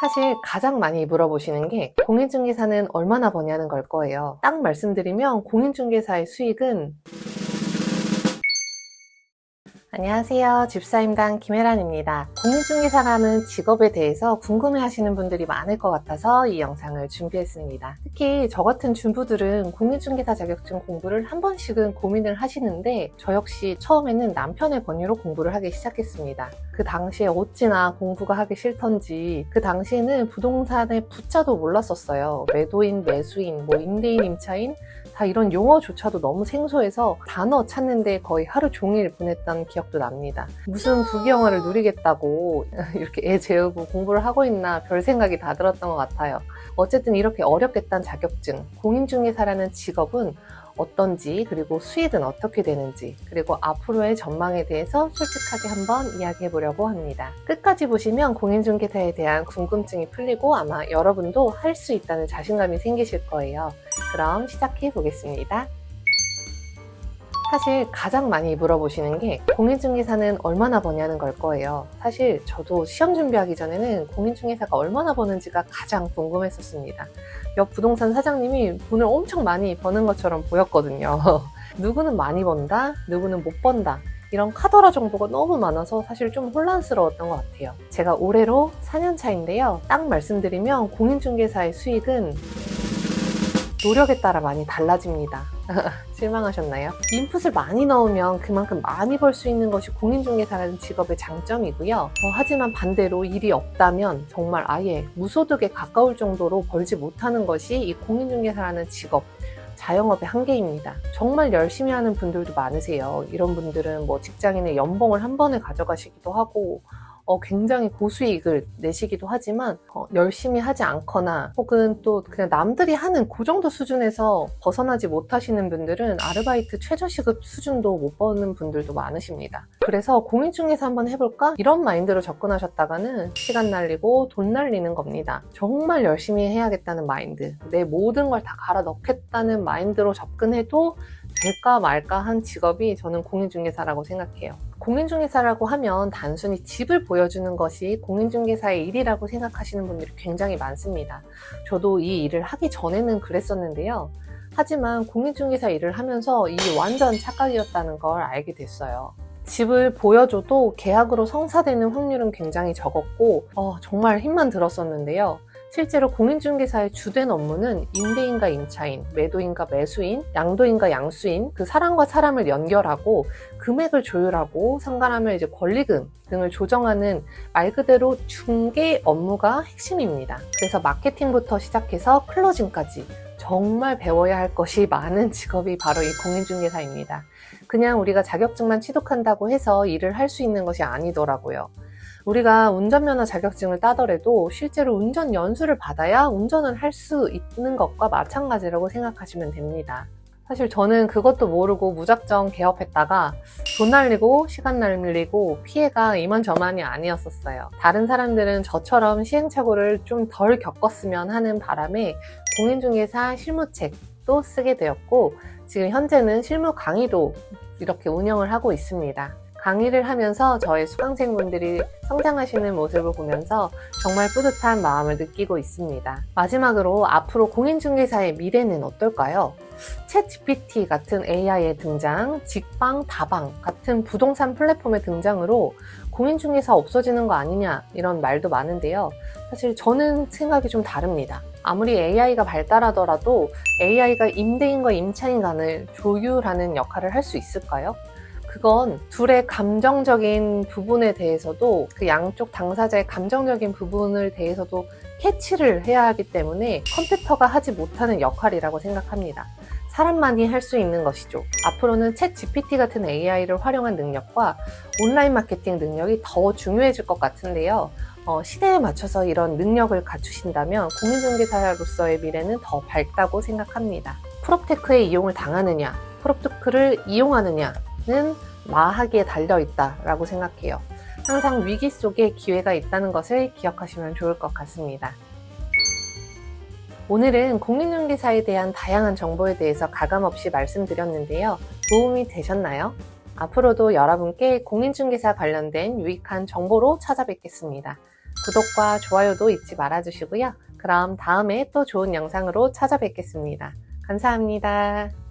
사실 가장 많이 물어보시는 게 공인중개사는 얼마나 버냐는 걸 거예요. 딱 말씀드리면 공인중개사의 수익은 안녕하세요. 집사임당 김혜란입니다. 공인중개사라는 직업에 대해서 궁금해하시는 분들이 많을 것 같아서 이 영상을 준비했습니다. 특히 저 같은 주부들은 공인중개사 자격증 공부를 한 번씩은 고민을 하시는데 저 역시 처음에는 남편의 권유로 공부를 하기 시작했습니다. 그 당시에 어찌나 공부가 하기 싫던지 그 당시에는 부동산의 부자도 몰랐었어요. 매도인, 매수인, 뭐 임대인, 임차인 다 이런 용어조차도 너무 생소해서 단어 찾는데 거의 하루 종일 보냈던 기억도 납니다. 무슨 부귀영화를 누리겠다고 이렇게 애 재우고 공부를 하고 있나 별 생각이 다 들었던 것 같아요. 어쨌든 이렇게 어렵겠다는 자격증, 공인중개사라는 직업은 어떤지, 그리고 수익은 어떻게 되는지, 그리고 앞으로의 전망에 대해서 솔직하게 한번 이야기해 보려고 합니다. 끝까지 보시면 공인중개사에 대한 궁금증이 풀리고 아마 여러분도 할 수 있다는 자신감이 생기실 거예요. 그럼 시작해 보겠습니다. 사실 가장 많이 물어보시는 게 공인중개사는 얼마나 버냐는 걸 거예요. 사실 저도 시험 준비하기 전에는 공인중개사가 얼마나 버는지가 가장 궁금했었습니다. 옆 부동산 사장님이 돈을 엄청 많이 버는 것처럼 보였거든요. 누구는 많이 번다, 누구는 못 번다. 이런 카더라 정보가 너무 많아서 사실 좀 혼란스러웠던 것 같아요. 제가 올해로 4년 차인데요. 딱 말씀드리면 공인중개사의 수익은 노력에 따라 많이 달라집니다. 실망하셨나요? 인풋을 많이 넣으면 그만큼 많이 벌 수 있는 것이 공인중개사라는 직업의 장점이고요. 어, 하지만 반대로 일이 없다면 정말 아예 무소득에 가까울 정도로 벌지 못하는 것이 이 공인중개사라는 직업, 자영업의 한계입니다. 정말 열심히 하는 분들도 많으세요. 이런 분들은 뭐 직장인의 연봉을 한 번에 가져가시기도 하고, 어, 굉장히 고수익을 내시기도 하지만 어, 열심히 하지 않거나 혹은 또 그냥 남들이 하는 그 정도 수준에서 벗어나지 못하시는 분들은 아르바이트 최저시급 수준도 못 버는 분들도 많으십니다. 그래서 공인중개사 한번 해볼까? 이런 마인드로 접근하셨다가는 시간 날리고 돈 날리는 겁니다. 정말 열심히 해야겠다는 마인드, 내 모든 걸 다 갈아 넣겠다는 마인드로 접근해도 될까 말까 한 직업이 저는 공인중개사라고 생각해요. 공인중개사라고 하면 단순히 집을 보여주는 것이 공인중개사의 일이라고 생각하시는 분들이 굉장히 많습니다. 저도 이 일을 하기 전에는 그랬었는데요. 하지만 공인중개사 일을 하면서 이게 완전 착각이었다는 걸 알게 됐어요. 집을 보여줘도 계약으로 성사되는 확률은 굉장히 적었고 어, 정말 힘만 들었었는데요. 실제로 공인중개사의 주된 업무는 임대인과 임차인, 매도인과 매수인, 양도인과 양수인 그 사람과 사람을 연결하고 금액을 조율하고 상관하면 이제 권리금 등을 조정하는 말 그대로 중개 업무가 핵심입니다. 그래서 마케팅부터 시작해서 클로징까지 정말 배워야 할 것이 많은 직업이 바로 이 공인중개사입니다. 그냥 우리가 자격증만 취득한다고 해서 일을 할 수 있는 것이 아니더라고요. 우리가 운전면허 자격증을 따더라도 실제로 운전 연수를 받아야 운전을 할 수 있는 것과 마찬가지라고 생각하시면 됩니다. 사실 저는 그것도 모르고 무작정 개업했다가 돈 날리고 시간 날리고 피해가 이만저만이 아니었었어요. 다른 사람들은 저처럼 시행착오를 좀 덜 겪었으면 하는 바람에 공인중개사 실무책도 쓰게 되었고 지금 현재는 실무 강의도 이렇게 운영을 하고 있습니다. 강의를 하면서 저의 수강생분들이 성장하시는 모습을 보면서 정말 뿌듯한 마음을 느끼고 있습니다. 마지막으로 앞으로 공인중개사의 미래는 어떨까요? 챗 GPT 같은 AI의 등장, 직방, 다방 같은 부동산 플랫폼의 등장으로 공인중개사 없어지는 거 아니냐 이런 말도 많은데요. 사실 저는 생각이 좀 다릅니다. 아무리 AI가 발달하더라도 AI가 임대인과 임차인 간을 조율하는 역할을 할 수 있을까요? 그건 둘의 감정적인 부분에 대해서도 그 양쪽 당사자의 감정적인 부분을 대해서도 캐치를 해야 하기 때문에 컴퓨터가 하지 못하는 역할이라고 생각합니다. 사람만이 할 수 있는 것이죠. 앞으로는 챗 GPT 같은 AI를 활용한 능력과 온라인 마케팅 능력이 더 중요해질 것 같은데요. 어, 시대에 맞춰서 이런 능력을 갖추신다면 공인중개사로서의 미래는 더 밝다고 생각합니다. 프롭테크에 이용을 당하느냐, 프롭테크를 이용하느냐 는 마하기에 달려 있다라고 생각해요. 항상 위기 속에 기회가 있다는 것을 기억하시면 좋을 것 같습니다. 오늘은 공인중개사에 대한 다양한 정보에 대해서 가감없이 말씀드렸는데요. 도움이 되셨나요? 앞으로도 여러분께 공인중개사 관련된 유익한 정보로 찾아뵙겠습니다. 구독과 좋아요도 잊지 말아주시고요. 그럼 다음에 또 좋은 영상으로 찾아뵙겠습니다. 감사합니다.